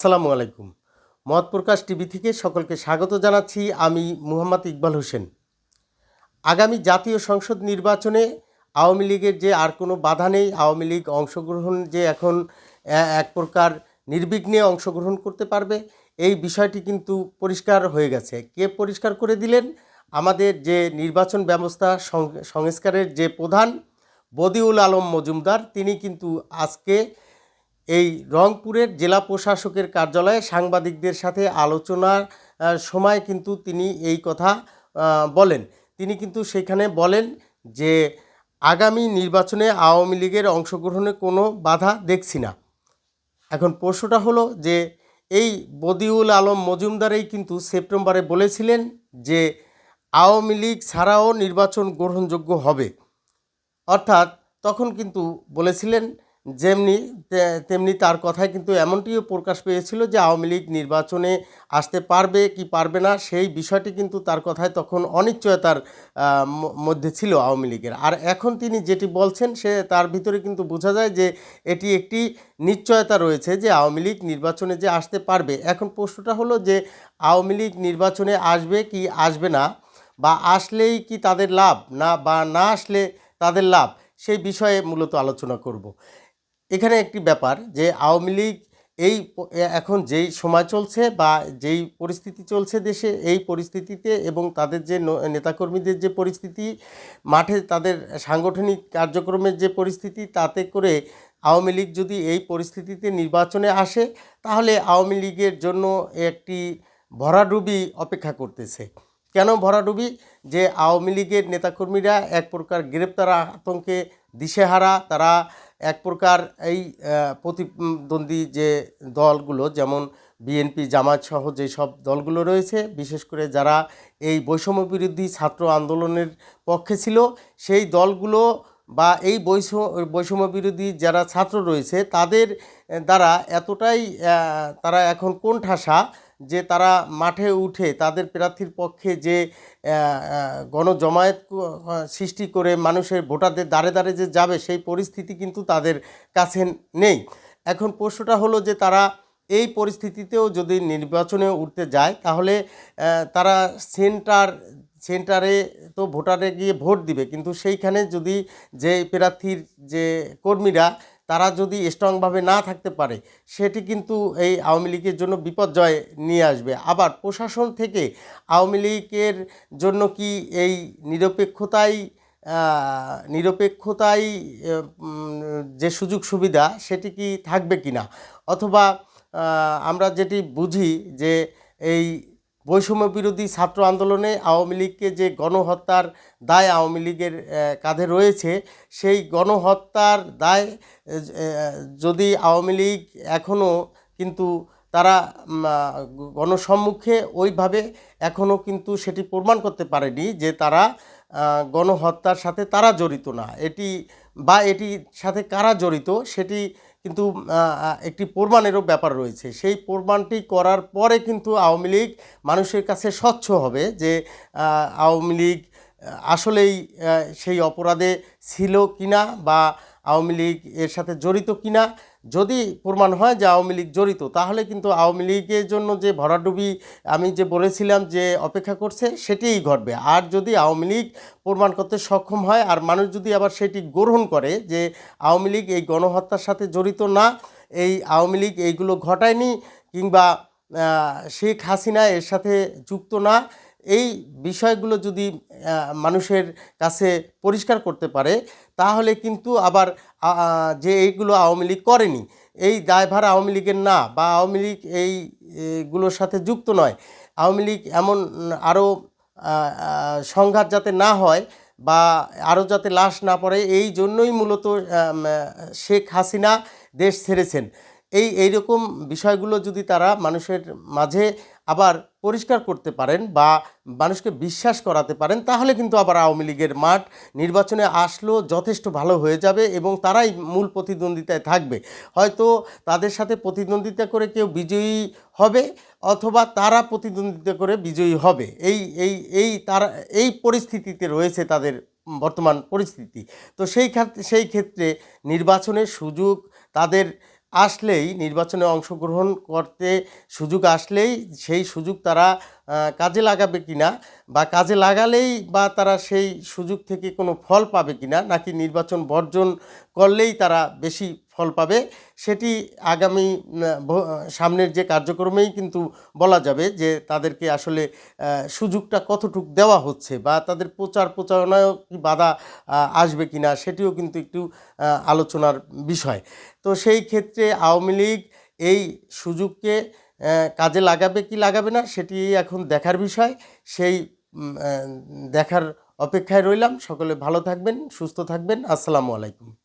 আসসালামু আলাইকুম। মত প্রকাশ টিভি থেকে সকলকে স্বাগত জানাচ্ছি আমি মুহাম্মদ ইকবাল হোসেন। আগামী জাতীয় সংসদ নির্বাচনে আওয়ামী লীগের যে আর কোনো বাধা নেই, আওয়ামী লীগ অংশগ্রহণ যে এখন এক প্রকার নির্বিঘ্নে অংশগ্রহণ করতে পারবে, এই বিষয়টি কিন্তু পরিষ্কার হয়ে গেছে। কে পরিষ্কার করে দিলেন? আমাদের যে নির্বাচন ব্যবস্থা সংস্কারের যে প্রধান বদিউল আলম মজুমদার, তিনি কিন্তু আজকে এই রংপুরের জেলা প্রশাসকের কার্যালয়ে সাংবাদিকদের সাথে আলোচনার সময় কিন্তু তিনি এই কথা বলেন। তিনি কিন্তু সেখানে বলেন যে, আগামী নির্বাচনে আওয়ামী লীগের অংশগ্রহণে কোনো বাধা দেখছি না। এখন প্রশ্নটা হলো যে, এই বদিউল আলম মজুমদারেই কিন্তু সেপ্টেম্বরে বলেছিলেন যে, আওয়ামী লীগ ছাড়াও নির্বাচন গ্রহণযোগ্য হবে। অর্থাৎ তখন কিন্তু বলেছিলেন যেমনি তেমনি তার কথায় কিন্তু এমনটিও প্রকাশ পেয়েছিল যে আওয়ামী লীগ নির্বাচনে আসতে পারবে কি পারবে না, সেই বিষয়টি কিন্তু তার কথায় তখন অনিশ্চয়তার মধ্যে ছিল আওয়ামী লীগের। আর এখন তিনি যেটি বলছেন, সে, তার ভিতরে কিন্তু বোঝা যায় যে এটি একটি নিশ্চয়তা রয়েছে যে আওয়ামী লীগ নির্বাচনে যে আসতে পারবে। এখন প্রশ্নটা হলো যে আওয়ামী লীগ নির্বাচনে আসবে কি আসবে না? বা আসলেই কি তাদের লাভ? না, বা না আসলে তাদের লাভ? সেই বিষয়ে মূলত আলোচনা করব। এখানে একটি ব্যাপার যে আওয়ামী লীগ এই এখন যেই সময় চলছে বা যেই পরিস্থিতি চলছে দেশে, এই পরিস্থিতিতে এবং তাদের যে নেতাকর্মীদের যে পরিস্থিতি, মাঠে তাদের সাংগঠনিক কার্যক্রমের যে পরিস্থিতি, তাতে করে আওয়ামী লীগ যদি এই পরিস্থিতিতে নির্বাচনে আসে, তাহলে আওয়ামী লীগের জন্য একটি ভরাডুবি অপেক্ষা করতেছে। কেন ভরাডুবি যে আওয়ামী লীগের নেতাকর্মীরা এক প্রকার গ্রেপ্তার আতঙ্কে দিশেহারা, তারা এক প্রকার এই প্রতিদ্বন্দ্বী যে দলগুলো, যেমন বিএনপি জামাত সহ যেসব দলগুলো রয়েছে, বিশেষ করে যারা এই বৈষম্য বিরোধী ছাত্র আন্দোলনের পক্ষে ছিল, সেই দলগুলো বা এই বৈষম্য বিরোধী যারা ছাত্র রয়েছে, তাদের দ্বারা এতটাই তারা এখন কোণঠাসা যে তারা মাঠে উঠে তাদের প্রার্থীর পক্ষে যে গণজমায়েত সৃষ্টি করে মানুষের ভোটারদের দ্বারে দ্বারে যে যাবে সেই পরিস্থিতি কিন্তু তাদের কাছে নেই। এখন প্রশ্নটা হলো যে তারা এই পরিস্থিতিতেও যদি নির্বাচনে উঠতে যায়, তাহলে তারা সেন্টার, সেন্টারে তো ভোটারে গিয়ে ভোট দিবে। কিন্তু সেইখানে যদি যে প্রার্থীর যে কর্মীরা তারা যদি স্ট্রংভাবে না থাকতে পারে, সেটি কিন্তু এই আওয়ামী লীগের জন্য বিপর্যয় নিয়ে আসবে। আবার প্রশাসন থেকে আওয়ামী লীগের জন্য কি এই নিরপেক্ষতাই নিরপেক্ষতাই যে সুযোগ সুবিধা, সেটি কি থাকবে কি না অথবা আমরা যেটি বুঝি যে এই বৈষম্য বিরোধী ছাত্র আন্দোলনে আওয়ামী লীগকে যে গণহত্যার দায় আওয়ামী লীগের কাঁধে রয়েছে, সেই গণহত্যার দায় যদি আওয়ামী লীগ এখনও কিন্তু তারা গণসম্মুখে ওইভাবে এখনও কিন্তু সেটি প্রমাণ করতে পারেনি যে তারা গণহত্যার সাথে তারা জড়িত না। এটি বা এটির সাথে কারা জড়িত সেটি কিন্তু একটি প্রমাণেরও ব্যাপার রয়েছে। সেই প্রমাণটি করার পরে কিন্তু আওয়ামী লীগ মানুষের কাছে স্বচ্ছ হবে যে আওয়ামী লীগ আসলেই সেই অপরাধে ছিল কিনা বা আওয়ামী লীগ এর সাথে জড়িত কিনা? যদি প্রমাণ হয় যে আওয়ামী লীগ জড়িত, তাহলে কিন্তু আওয়ামী লীগের জন্য যে ভরাডুবি আমি যে বলেছিলাম যে অপেক্ষা করছে, সেটিই ঘটবে। আর যদি আওয়ামী লীগ প্রমাণ করতে সক্ষম হয়, আর মানুষ যদি আবার সেটি গ্রহণ করে যে আওয়ামী লীগ এই গণহত্যার সাথে জড়িত না, এই আওয়ামী লীগ এইগুলো ঘটায়নি, কিংবা শেখ হাসিনা এর সাথে যুক্ত না এই বিষয়গুলো যদি মানুষের কাছে পরিষ্কার করতে পারে, তাহলে কিন্তু আবার যে এইগুলো আওয়ামী লীগ করেনি, এই দায়ভার আওয়ামী লীগের না, বা আওয়ামী লীগ এইগুলোর সাথে যুক্ত নয়। আওয়ামী লীগ এমন আরও সংঘাত যাতে না হয়, বা আরও যাতে লাশ না পড়ে, এই জন্যই মূলত শেখ হাসিনা দেশ ছেড়েছেন। এই, এইরকম বিষয়গুলো যদি তারা মানুষের মাঝে আবার পরিষ্কার করতে পারেন বা মানুষকে বিশ্বাস করাতে পারেন, তাহলে কিন্তু আবার আওয়ামী লীগের মাঠ নির্বাচনে আসলেও যথেষ্ট ভালো হয়ে যাবে এবং তারাই মূল প্রতিদ্বন্দ্বিতায় থাকবে। হয়তো তাদের সাথে প্রতিদ্বন্দ্বিতা করে কেউ বিজয়ী হবে অথবা তারা প্রতিদ্বন্দ্বিতা করে বিজয়ী হবে। এই এই এই তারা, এই পরিস্থিতিতে রয়েছে তাদের বর্তমান পরিস্থিতি। তো সেই সেই ক্ষেত্রে নির্বাচনের সুযোগ তাদের আসলেই নির্বাচনে অংশগ্রহণ করতে সুযোগ আসলেই সেই সুযোগ তারা কাজে লাগাবে কি না বা কাজে লাগালেই বা তারা সেই সুযোগ থেকে কোনো ফল পাবে কি না নাকি নির্বাচন বর্জন করলেই তারা বেশি ফল পাবে, সেটি আগামী সামনের যে কার্যক্রমেই কিন্তু বলা যাবে যে তাদেরকে আসলে সুযোগটা কতটুক দেওয়া হচ্ছে বা তাদের প্রচার প্রচারণায়ও কি বাধা আসবে কিনা সেটিও কিন্তু একটু আলোচনার বিষয়। তো সেই ক্ষেত্রে আওয়ামী লীগ এই সুযোগকে কাজে লাগাবে কি লাগাবে না সেটি এখন দেখার বিষয়। সেই দেখার অপেক্ষায় রইলাম। সকলে ভালো থাকবেন, সুস্থ থাকবেন। আসসালামু আলাইকুম।